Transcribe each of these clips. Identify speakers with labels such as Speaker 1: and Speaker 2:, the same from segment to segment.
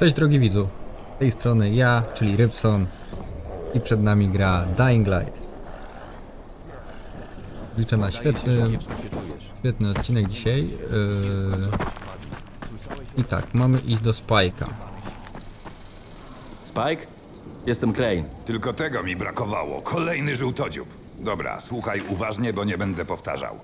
Speaker 1: Cześć drogi widzu, z tej strony ja, czyli Rybson i przed nami gra Dying Light. Liczę na świetny, świetny odcinek dzisiaj. Yy... I tak, mamy iść do Spike'a.
Speaker 2: Spike? Jestem Crane.
Speaker 3: Tylko tego mi brakowało. Kolejny żółtodziób. Dobra, słuchaj uważnie, bo nie będę powtarzał.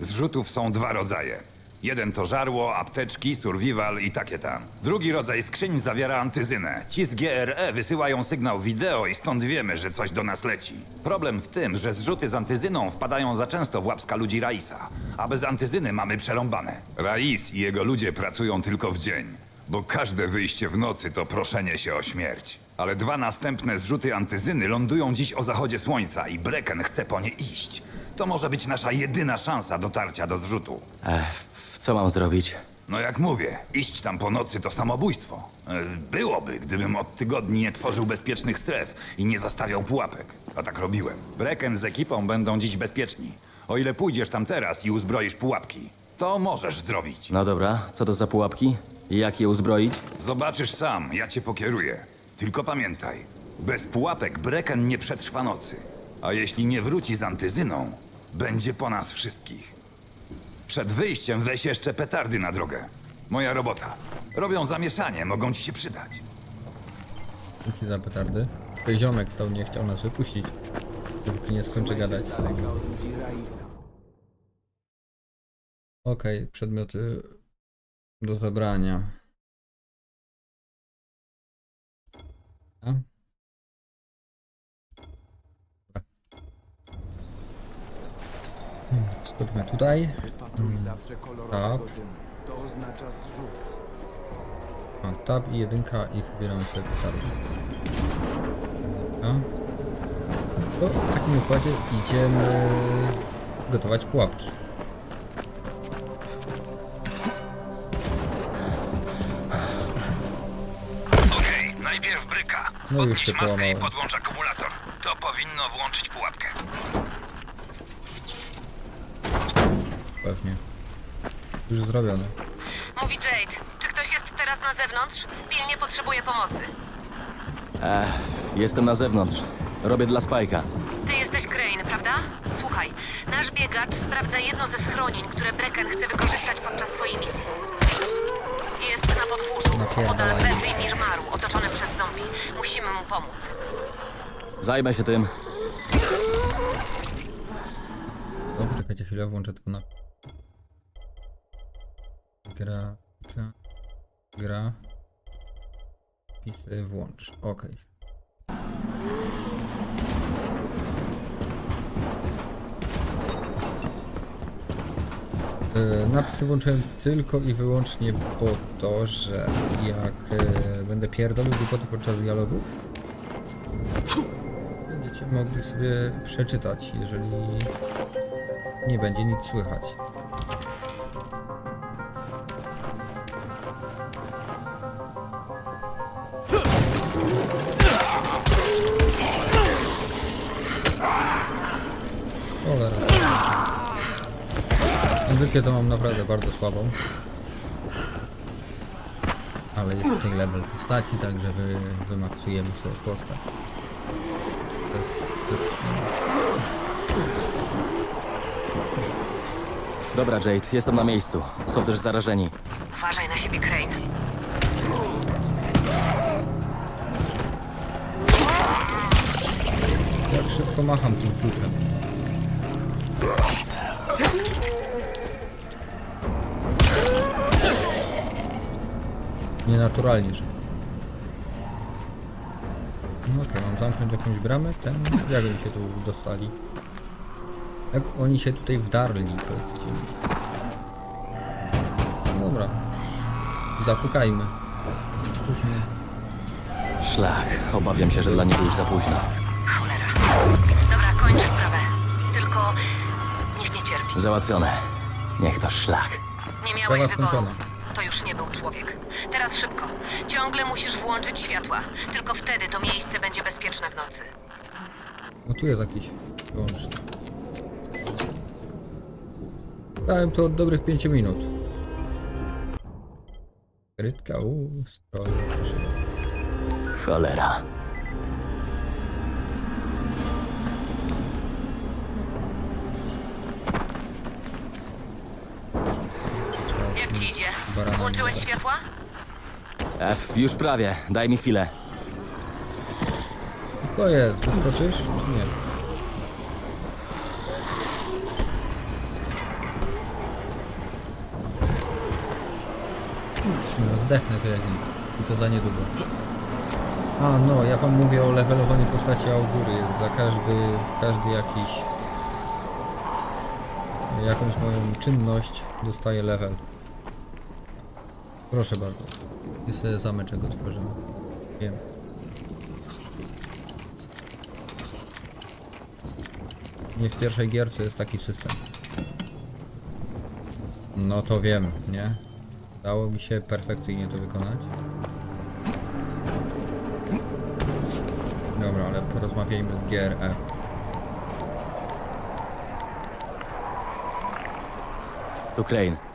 Speaker 3: Zrzutów są dwa rodzaje. Jeden to żarło, apteczki, survival i takie tam. Drugi rodzaj skrzyń zawiera antyzynę. Ci z GRE wysyłają sygnał wideo i stąd wiemy, że coś do nas leci. Problem w tym, że zrzuty z antyzyną wpadają za często w łapska ludzi Raisa, a bez antyzyny mamy przerąbane. Rais i jego ludzie pracują tylko w dzień, bo każde wyjście w nocy to proszenie się o śmierć. Ale dwa następne zrzuty antyzyny lądują dziś o zachodzie słońca i Brecken chce po nie iść. To może być nasza jedyna szansa dotarcia do zrzutu.
Speaker 2: Ech, co mam zrobić?
Speaker 3: No jak mówię, iść tam po nocy to samobójstwo. E, Byłoby, gdybym od tygodni nie tworzył bezpiecznych stref i nie zastawiał pułapek. A tak robiłem. Brecken z ekipą będą dziś bezpieczni. O ile pójdziesz tam teraz i uzbroisz pułapki, to możesz zrobić.
Speaker 2: No dobra, co to za pułapki? I jak je uzbroić?
Speaker 3: Zobaczysz sam, ja cię pokieruję. Tylko pamiętaj, bez pułapek Brecken nie przetrwa nocy. A jeśli nie wróci z antyzyną, będzie po nas wszystkich. Przed wyjściem weź jeszcze petardy na drogę. Moja robota. Robią zamieszanie, mogą ci się przydać.
Speaker 1: Dzięki za petardy. Tutaj ziomek stał, nie chciał nas wypuścić. Dopóki nie skończę gadać. Okej, przedmioty do zabrania. A? Hmm, Skupmy tutaj.
Speaker 4: oznacza zrzut.
Speaker 1: A, tab i jedynka i wybieramy sobie petardy. A? To w takim układzie idziemy gotować pułapki.
Speaker 3: Okej, najpierw bryka.
Speaker 1: No już się połamało.
Speaker 3: podłącz akumulator. To powinno włączyć pułapkę.
Speaker 1: Pewnie. Już zrobione.
Speaker 5: Mówi Jade. Czy ktoś jest teraz na zewnątrz? Pilnie potrzebuje pomocy.
Speaker 2: Ech, jestem na zewnątrz. Robię dla Spike'a.
Speaker 5: Ty jesteś Crane, prawda? Słuchaj, nasz biegacz sprawdza jedno ze schronień, które Brecken chce wykorzystać podczas swojej misji. Jest na podwórzu,
Speaker 1: Napierdalaj.
Speaker 5: podal i Mirmaru, otoczony przez zombie. Musimy mu pomóc.
Speaker 2: Zajmę się tym.
Speaker 1: Dobra, czekajcie chwilę, włączę tylko na... Gra... Gra... Pisy włącz, okej. E, Napisy włączyłem tylko i wyłącznie po to, że jak e, będę pierdolił głupoty podczas dialogów, będziecie mogli sobie przeczytać, jeżeli nie będzie nic słychać. Kondycję to mam naprawdę bardzo słabą. Ale jest tutaj level postaci, także wy, wymaksujemy sobie postać. Bez, bez.
Speaker 2: Dobra, Jade, jestem na miejscu. Są też zarażeni.
Speaker 5: Uważaj na siebie, Crane.
Speaker 1: Jak szybko macham tym kluczem. Nienaturalnie szybko. No okej, mam zamknąć jakąś bramę? Ten, jak oni się tu dostali? Jak oni się tutaj wdarli, powiedzcie mi. No Dobra. Zapukajmy. Cóż nie.
Speaker 2: Szlak. Obawiam się, że dla niego już za późno.
Speaker 5: Cholera. Dobra, kończ sprawę. Tylko niech nie cierpi.
Speaker 2: Załatwione. Niech to szlak.
Speaker 5: Nie miałeś
Speaker 1: Sprawa
Speaker 5: wyboru.
Speaker 1: skończona.
Speaker 5: To już nie był człowiek. Teraz szybko. Ciągle musisz włączyć światła. Tylko wtedy to miejsce będzie bezpieczne w nocy.
Speaker 1: No tu jest jakiś wyłącznik. Dałem to od dobrych 5 minut. Krytka, uuu, stroje.
Speaker 2: Cholera.
Speaker 5: Jak ci idzie? Włączyłeś światła?
Speaker 2: F, już prawie. Daj mi chwilę.
Speaker 1: To jest, wyskoczysz czy nie? No, zdechnę to jak nic. I to za niedługo. A no, ja wam mówię o levelowaniu postaci Augury. Za każdy, każdy jakiś... Jakąś moją czynność dostaje level. Proszę bardzo. I sobie zameczek otworzymy. Wiem. Nie w pierwszej gierce jest taki system. No to wiem, nie? Dało mi się perfekcyjnie to wykonać. Dobra, ale porozmawiajmy w GRE.
Speaker 2: Tu Crane.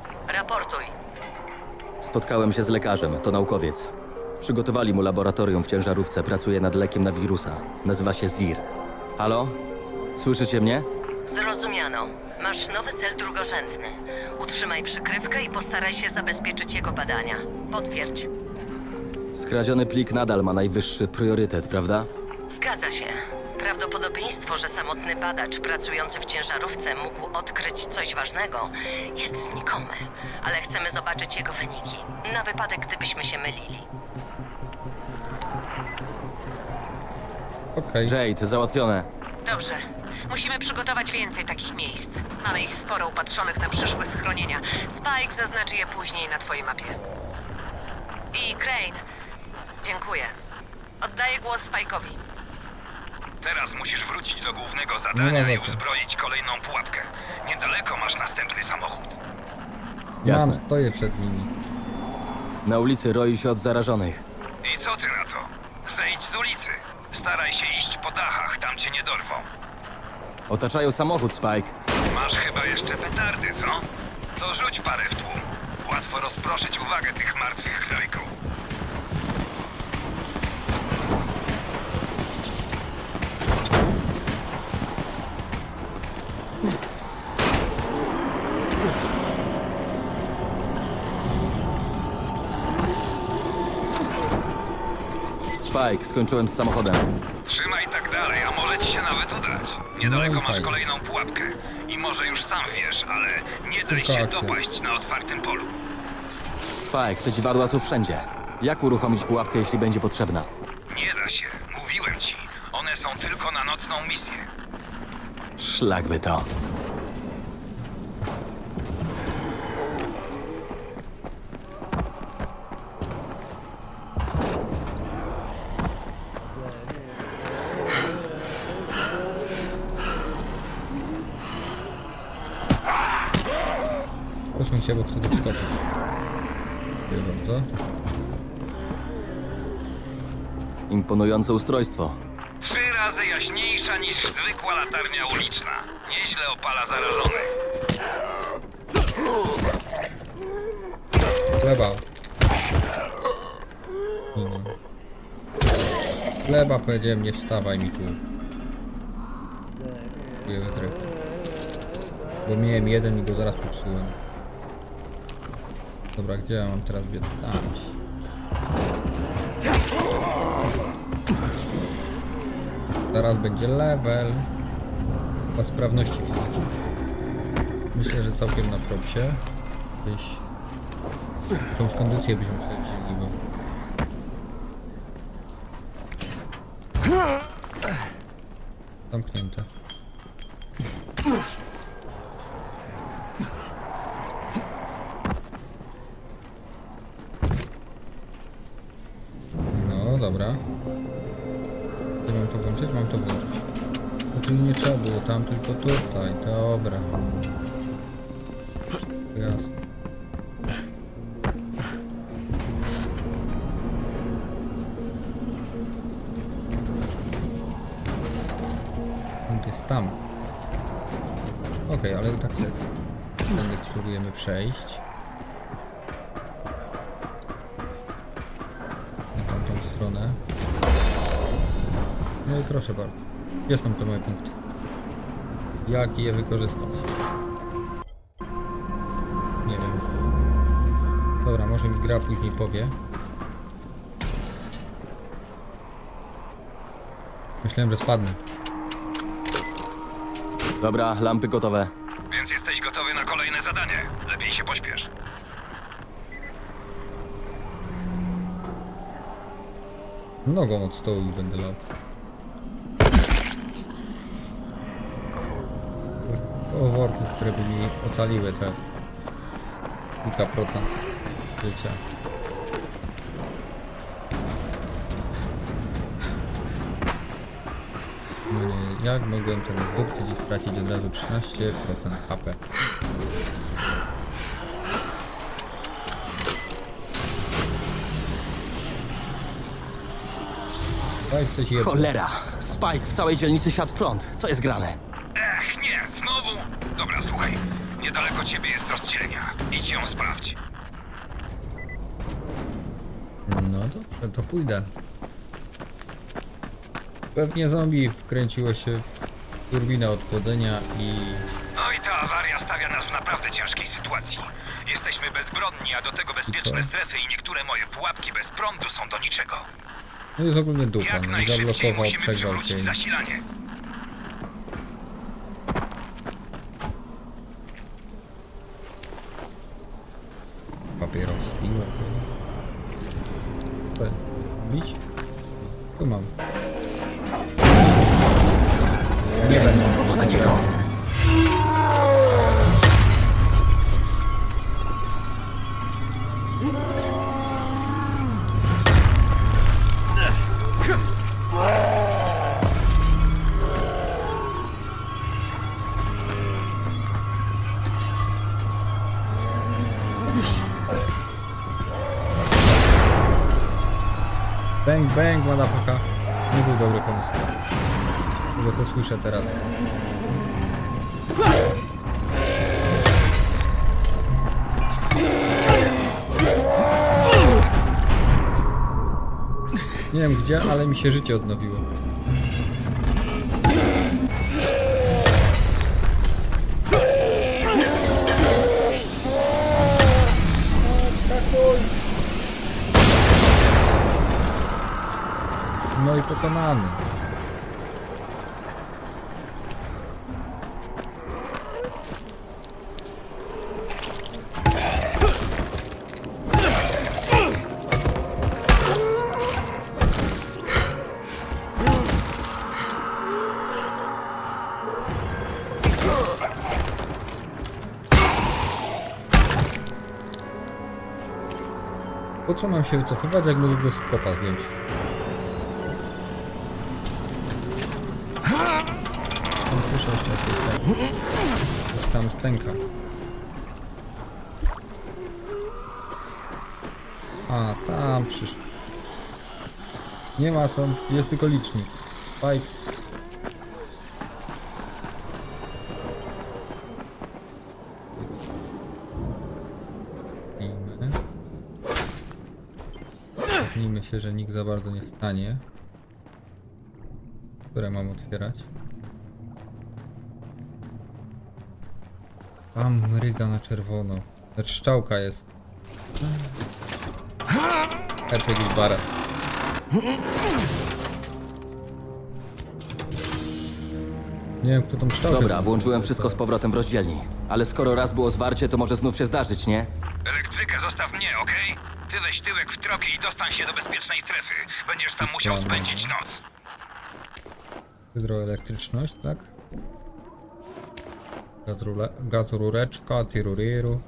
Speaker 2: Spotkałem się z lekarzem, to naukowiec. Przygotowali mu laboratorium w ciężarówce, pracuje nad lekiem na wirusa. Nazywa się ZIR. Halo? Słyszycie mnie?
Speaker 5: Zrozumiano. Masz nowy cel drugorzędny. Utrzymaj przykrywkę i postaraj się zabezpieczyć jego badania. Potwierdź.
Speaker 2: Skradziony plik nadal ma najwyższy priorytet, prawda?
Speaker 5: Zgadza się. Prawdopodobieństwo, że samotny badacz pracujący w ciężarówce mógł odkryć coś ważnego, jest znikome, ale chcemy zobaczyć jego wyniki, na wypadek gdybyśmy się mylili.
Speaker 1: Okej.
Speaker 2: Jade, załatwione.
Speaker 5: Dobrze. Musimy przygotować więcej takich miejsc. Mamy ich sporo upatrzonych na przyszłe schronienia. Spike zaznaczy je później na twojej mapie. I Crane. Dziękuję. Oddaję głos Spike'owi.
Speaker 3: Teraz musisz wrócić do głównego
Speaker 1: ma
Speaker 3: zadania
Speaker 1: za
Speaker 3: i
Speaker 1: co.
Speaker 3: uzbroić kolejną pułapkę. Niedaleko masz następny samochód.
Speaker 2: Jasne.
Speaker 1: Mam, stoję przed nimi.
Speaker 2: Na ulicy roi się od zarażonych.
Speaker 3: I co ty na to? Zejdź z ulicy. Staraj się iść po dachach, tam cię nie dorwą.
Speaker 2: Otaczają samochód, Spike.
Speaker 3: Masz chyba jeszcze petardy, co? To rzuć parę w tłum. Łatwo rozproszyć uwagę tych martwych
Speaker 2: Spike, skończyłem z samochodem.
Speaker 3: Trzymaj tak dalej, a może ci się nawet udać. Niedaleko
Speaker 1: No i
Speaker 3: masz
Speaker 1: fajnie.
Speaker 3: kolejną pułapkę. I może już sam wiesz, ale nie daj
Speaker 1: Tylko
Speaker 3: się
Speaker 1: akcja.
Speaker 3: dopaść na otwartym polu.
Speaker 2: Spike, te dziwadła są wszędzie. Jak uruchomić pułapkę, jeśli będzie potrzebna?
Speaker 3: Nie da się, mówiłem ci. One są tylko na nocną misję.
Speaker 2: Szlak by to.
Speaker 1: Proszę się, bo chcę doskoczyć. Dziękuję bardzo.
Speaker 2: Imponujące ustrojstwo.
Speaker 3: Trzy razy jaśniejsza niż zwykła latarnia uliczna. Nieźle opala zarażonych.
Speaker 1: Chleba. Nie. Chleba powiedziałem, nie wstawaj mi tu. Dziękuję. Bo miałem jeden i go zaraz popsułem. Dobra, gdzie ja mam teraz biec? Tam. Zaraz będzie level. Chyba sprawności fizycznej. Myślę, że całkiem na propsie. Gdzieś Jakąś kondycję byśmy sobie wzięli, bo... Zamknięte. Punkt jest tam. Okej, ale tak sobie tędy spróbujemy przejść. stronę. No i proszę bardzo. Gdzie są te moje punkty? Jak je wykorzystać? Nie wiem. Dobra, może mi gra później powie. Myślałem, że spadnę.
Speaker 2: Dobra, lampy gotowe.
Speaker 3: Więc jesteś gotowy na kolejne zadanie. Lepiej się pośpiesz.
Speaker 1: Nogą od stołu i będę lał. O worku, które by mi ocaliły te kilka procent życia. Nie, jak mogłem ten zdupcyć i stracić od razu 13% HP? Daj ktoś je...
Speaker 2: Cholera! Spike w całej dzielnicy siadł prąd. Co jest grane?
Speaker 3: Ech, nie, znowu? Dobra, słuchaj. Niedaleko ciebie jest rozdzielnia. Idź ją sprawdź.
Speaker 1: No dobrze, to pójdę. Pewnie zombie wkręciło się w turbinę odchłodzenia i...
Speaker 3: No i ta awaria stawia nas w naprawdę ciężkiej sytuacji. Jesteśmy bezbronni, a do tego bezpieczne strefy i niektóre moje pułapki bez prądu są do niczego.
Speaker 1: No jest ogólnie dupa,
Speaker 3: Jak
Speaker 1: no
Speaker 3: najszybciej
Speaker 1: zablokował,
Speaker 3: musimy
Speaker 1: przegrzał się
Speaker 3: przywrócić zasilanie.
Speaker 1: Bang, bang, motherfucker. Nie był dobry pomysł. Bo to słyszę teraz. Nie wiem gdzie, ale mi się życie odnowiło. I pokonany. Po co mam się wycofywać, jak mogę go z kopa? Tam... Stęka. A, tam przysz... Nie ma, są... Jest tylko licznik. Pipe. Zapnijmy się, że nikt za bardzo nie stanie. Które mam otwierać? Tam mryga na czerwono. Lecz szczałka jest. Epic i bara. Nie wiem kto tą szczałkę...
Speaker 2: Dobra, włączyłem wszystko z powrotem w rozdzielni. Ale skoro raz było zwarcie, to może znów się zdarzyć, nie?
Speaker 3: Elektrykę zostaw mnie, okej? Ty weź tyłek w tropie i dostań się do bezpiecznej strefy. Będziesz tam musiał spędzić noc.
Speaker 1: Hydroelektryczność, tak? Gazrule... Gazrureczka, tiruriru.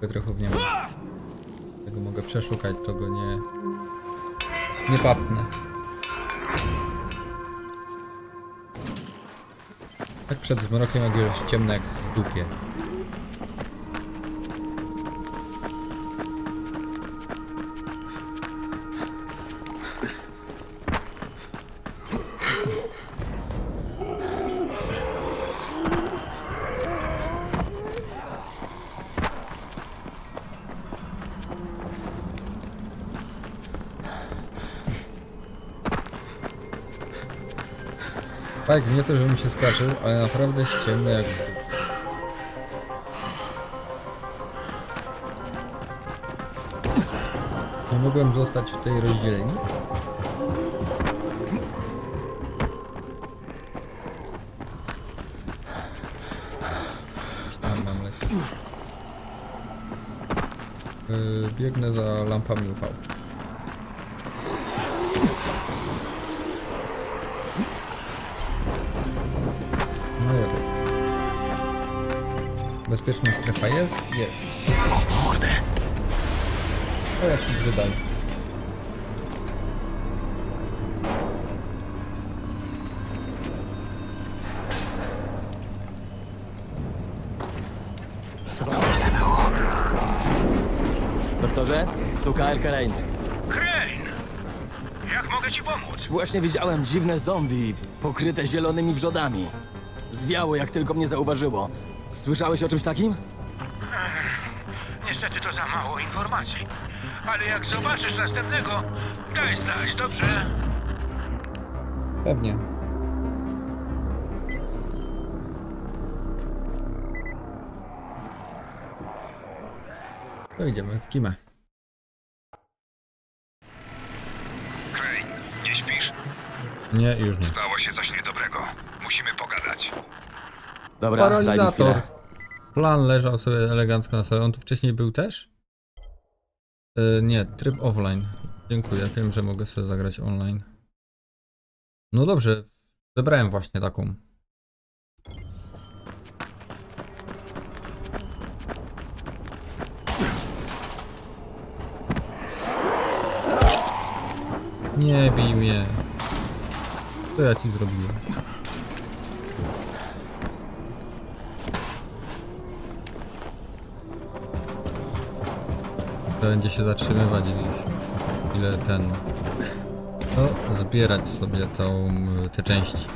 Speaker 1: Wytrychów nie ma. Tego mogę przeszukać, to go nie... Nie papnę. Tak przed zmrokiem, jak już ciemne dupie. Tak, nie to, żebym się skarżył, ale naprawdę jest ciemno jak... Nie mogłem zostać w tej rozdzielni. Tam mam lecieć. Yy, biegnę za lampami UV. Bezpieczna strefa jest? Jest.
Speaker 2: O kurde.
Speaker 1: O jaki.
Speaker 2: Co to źle było? Doktorze, tu Kyle Kane.
Speaker 6: Crane! Jak mogę ci pomóc?
Speaker 2: Właśnie widziałem dziwne zombie pokryte zielonymi wrzodami. Zwiało jak tylko mnie zauważyło. Słyszałeś o czymś takim?
Speaker 6: Niestety to za mało informacji. Ale jak zobaczysz następnego, daj znać, dobrze?
Speaker 1: Pewnie. To idziemy w kimę.
Speaker 3: Crane, nie śpisz?
Speaker 1: Nie, już nie.
Speaker 3: Stało się coś niedobrego.
Speaker 2: Dobra, daj mi
Speaker 1: Paralizator.
Speaker 2: chwilę.
Speaker 1: Plan leżał sobie elegancko na sobie. On tu wcześniej był też? Yy, nie, tryb offline. Dziękuję, wiem, że mogę sobie zagrać online. No dobrze, zebrałem właśnie taką. Nie bij mnie. Co ja ci zrobiłem? To będzie się zatrzymywać ile ten. No, zbierać sobie tą, te części.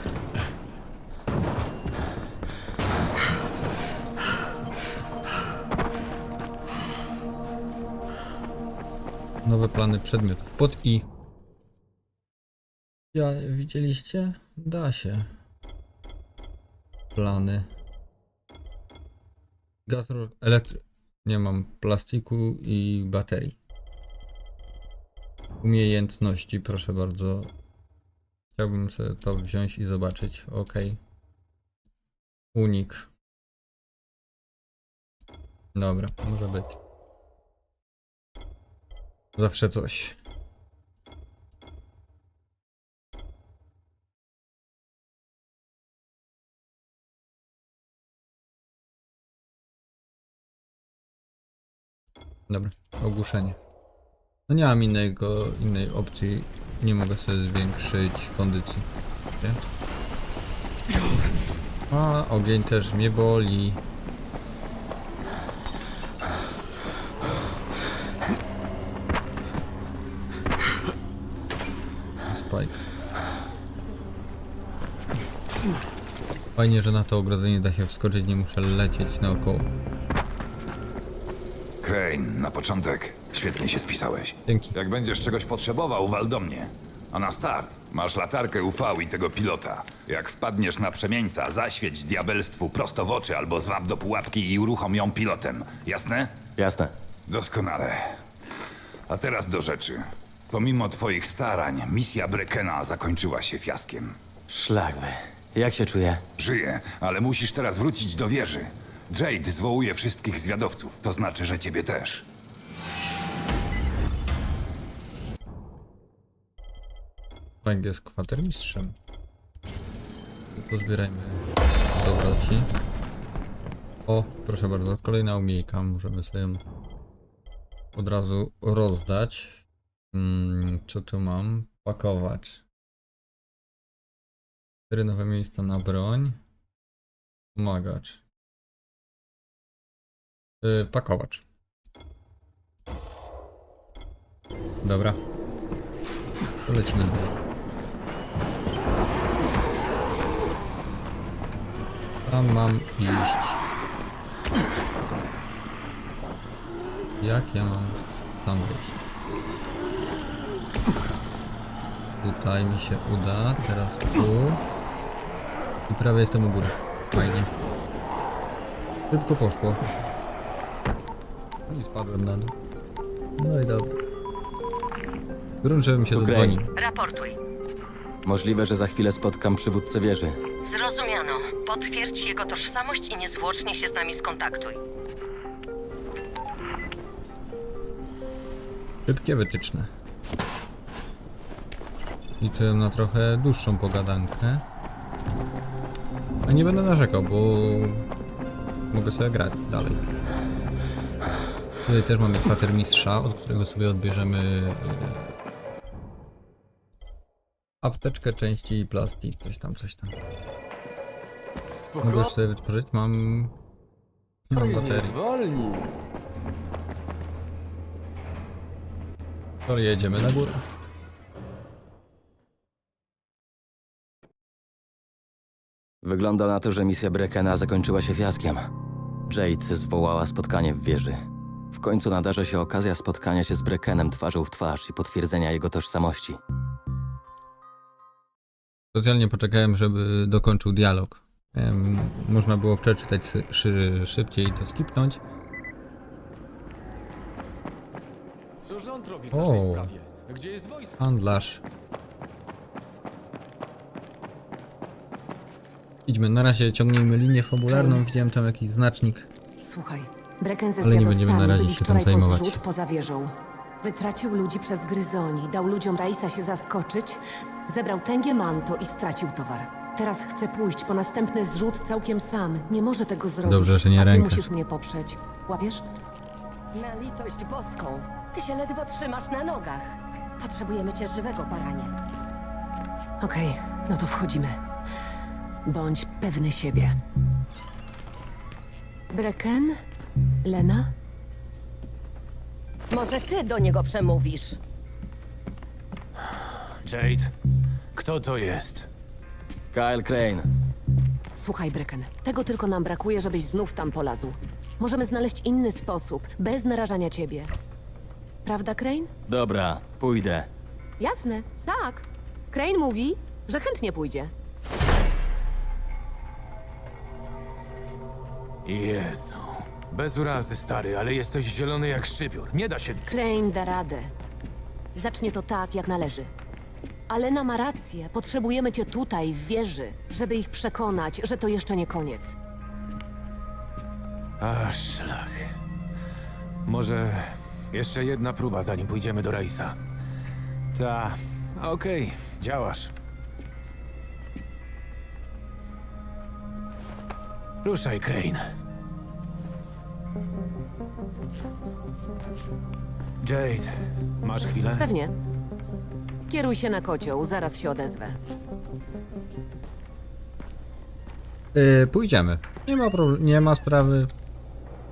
Speaker 1: Nowe plany przedmiotów. Pod i. Ja, widzieliście? Da się. Plany. Gaz elektry... Nie mam plastiku i baterii. Umiejętności, proszę bardzo. Chciałbym sobie to wziąć i zobaczyć. Ok. Unik. Dobra, może być. Zawsze coś. Dobra, ogłuszenie. No nie mam innego, innej opcji. Nie mogę sobie zwiększyć kondycji. Nie? A, ogień też mnie boli. Spike. Fajnie, że na to ogrodzenie da się wskoczyć, nie muszę lecieć naokoło.
Speaker 3: Crane, na początek świetnie się spisałeś.
Speaker 1: Dzięki.
Speaker 3: Jak będziesz czegoś potrzebował, wal do mnie. A na start masz latarkę UV i tego pilota. Jak wpadniesz na przemieńca, zaświeć diabelstwu prosto w oczy albo zwab do pułapki i uruchom ją pilotem. Jasne?
Speaker 2: Jasne.
Speaker 3: Doskonale. A teraz do rzeczy. Pomimo twoich starań, misja Brekena zakończyła się fiaskiem.
Speaker 2: Szlakby. Jak się czuję?
Speaker 3: Żyję, ale musisz teraz wrócić do wieży. Jade zwołuje wszystkich zwiadowców, to znaczy, że ciebie też.
Speaker 1: Frank jest kwatermistrzem. Pozbierajmy dobroci. O, proszę bardzo, kolejna umiejka. Możemy sobie od razu rozdać. Mm, co tu mam? Pakowacz. Cztery nowe miejsca na broń. Pomagacz. Yy, pakowacz. Dobra. To lecimy dalej. Tam mam iść. Jak ja mam tam wyjść? Tutaj mi się uda, teraz tu. I prawie jestem u góry. Fajnie. Szybko poszło. I spadłem na dół. No i dobra. Grunt, żebym się
Speaker 2: To
Speaker 1: dodzwonił.
Speaker 5: Raportuj.
Speaker 2: Możliwe, że za chwilę spotkam przywódcę wieży.
Speaker 5: Zrozumiano. Potwierdź jego tożsamość i niezwłocznie się z nami skontaktuj.
Speaker 1: Szybkie wytyczne. Liczę na trochę dłuższą pogadankę. A nie będę narzekał, bo mogę sobie grać dalej. Tutaj też mamy kwatermistrza, od którego sobie odbierzemy e, apteczkę, części i plastik, coś tam, coś tam. Mogę już sobie wytworzyć, mam... Nie mam baterii. To jedziemy na górę.
Speaker 2: Wygląda na to, że misja Brekena zakończyła się fiaskiem. Jade zwołała spotkanie w wieży. W końcu nadarza się okazja spotkania się z Brekenem twarzą w twarz i potwierdzenia jego tożsamości.
Speaker 1: Specjalnie poczekałem, żeby dokończył dialog. Em, można było przeczytać sy- szy- szybciej i to skipnąć.
Speaker 7: Co rząd robi w
Speaker 1: O.
Speaker 7: naszej sprawie? Gdzie jest wojsko?
Speaker 1: Handlarz. Idźmy, na razie ciągnijmy linię fabularną. Widziałem tam jakiś znacznik.
Speaker 8: Słuchaj, Breken ze
Speaker 1: Ale nie będziemy na razie się tym zajmować.
Speaker 8: poza wieżą. Wytracił ludzi przez gryzoni, dał ludziom Raisa się zaskoczyć, zebrał tęgie manto i stracił towar. Teraz chce pójść po następny zrzut całkiem sam. Nie może tego zrobić.
Speaker 1: Dobrze, że nie
Speaker 8: a ty
Speaker 1: rękę.
Speaker 8: musisz mnie poprzeć. Łapiesz?
Speaker 9: Na litość boską. Ty się ledwo trzymasz na nogach. Potrzebujemy cię żywego, baranie.
Speaker 8: Okej, no to wchodzimy. Bądź pewny siebie. Breken? Lena?
Speaker 9: Może ty do niego przemówisz.
Speaker 7: Jade, kto to jest?
Speaker 2: Kyle Crane.
Speaker 8: Słuchaj, Breken, tego tylko nam brakuje, żebyś znów tam polazł. Możemy znaleźć inny sposób, bez narażania ciebie. Prawda, Crane?
Speaker 2: Dobra, pójdę.
Speaker 8: Jasne, tak. Crane mówi, że chętnie pójdzie.
Speaker 7: Jezu. Bez urazy, stary, ale jesteś zielony jak szczypior. Nie da się...
Speaker 8: Crane da radę. Zacznie to tak, jak należy. Alena ma rację. Potrzebujemy cię tutaj, w wieży, żeby ich przekonać, że to jeszcze nie koniec.
Speaker 7: A, szlak. Może jeszcze jedna próba, zanim pójdziemy do Raisa. Ta, okej, działasz. Ruszaj, Crane. Jade, masz chwilę?
Speaker 8: Pewnie. Kieruj się na kocioł, zaraz się odezwę.
Speaker 1: Yy, pójdziemy. Nie ma, pro- nie ma sprawy.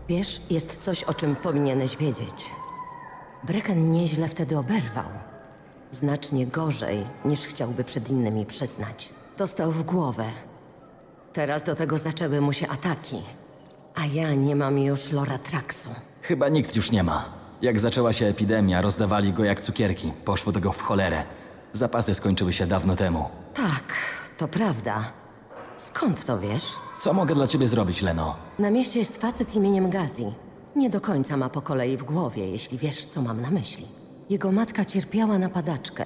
Speaker 9: Wiesz, jest coś, o czym powinieneś wiedzieć. Brecken nieźle wtedy oberwał. Znacznie gorzej, niż chciałby przed innymi przyznać. Dostał w głowę. Teraz do tego zaczęły mu się ataki. A ja nie mam już Loratraksu.
Speaker 2: Chyba nikt już nie ma. Jak zaczęła się epidemia, rozdawali go jak cukierki. Poszło tego w cholerę. Zapasy skończyły się dawno temu.
Speaker 9: Tak, to prawda. Skąd to wiesz?
Speaker 2: Co mogę dla ciebie zrobić, Leno?
Speaker 9: Na mieście jest facet imieniem Gazi. Nie do końca ma po kolei w głowie, jeśli wiesz, co mam na myśli. Jego matka cierpiała na padaczkę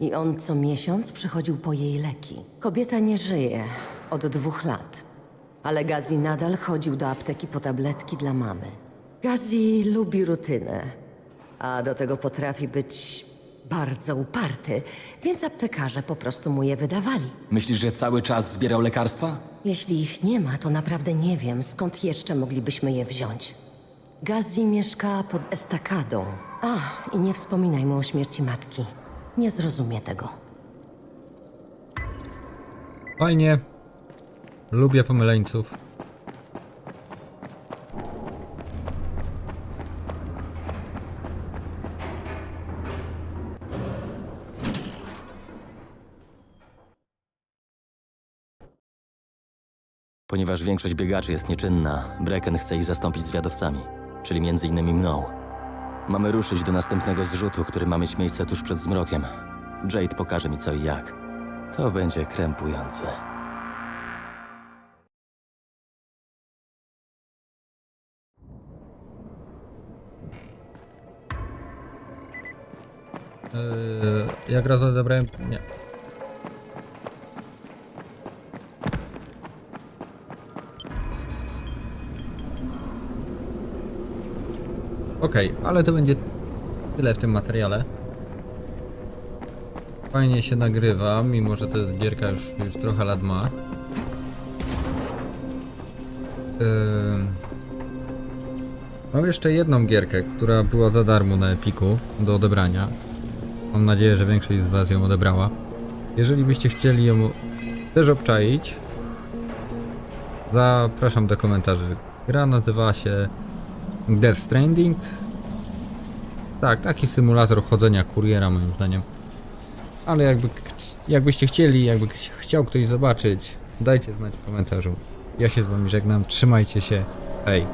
Speaker 9: i on co miesiąc przychodził po jej leki. Kobieta nie żyje od dwóch lat, ale Gazi nadal chodził do apteki po tabletki dla mamy. Gazi lubi rutynę, a do tego potrafi być bardzo uparty, więc aptekarze po prostu mu je wydawali.
Speaker 2: Myślisz, że cały czas zbierał lekarstwa?
Speaker 9: Jeśli ich nie ma, to naprawdę nie wiem, skąd jeszcze moglibyśmy je wziąć. Gazi mieszka pod estakadą. A, i nie wspominaj mu o śmierci matki. Nie zrozumie tego.
Speaker 1: Fajnie. Lubię pomyleńców.
Speaker 2: Ponieważ większość biegaczy jest nieczynna, Brecken chce ich zastąpić zwiadowcami, czyli między innymi mną. Mamy ruszyć do następnego zrzutu, który ma mieć miejsce tuż przed zmrokiem. Jade pokaże mi co i jak. To będzie krępujące.
Speaker 1: Yy, jak raz odebrałem... Nie. Okej, ale to będzie tyle w tym materiale. Fajnie się nagrywa, mimo że to jest gierka już, już trochę lat ma. Yy... Mam jeszcze jedną gierkę, która była za darmo na Epiku do odebrania. Mam nadzieję, że większość z Was ją odebrała. Jeżeli byście chcieli ją też obczaić, zapraszam do komentarzy. Gra nazywa się Death Stranding. Tak, taki symulator chodzenia kuriera moim zdaniem. Ale jakby, jakbyście chcieli, jakby chciał ktoś zobaczyć, dajcie znać w komentarzu. Ja się z wami żegnam, trzymajcie się, hej.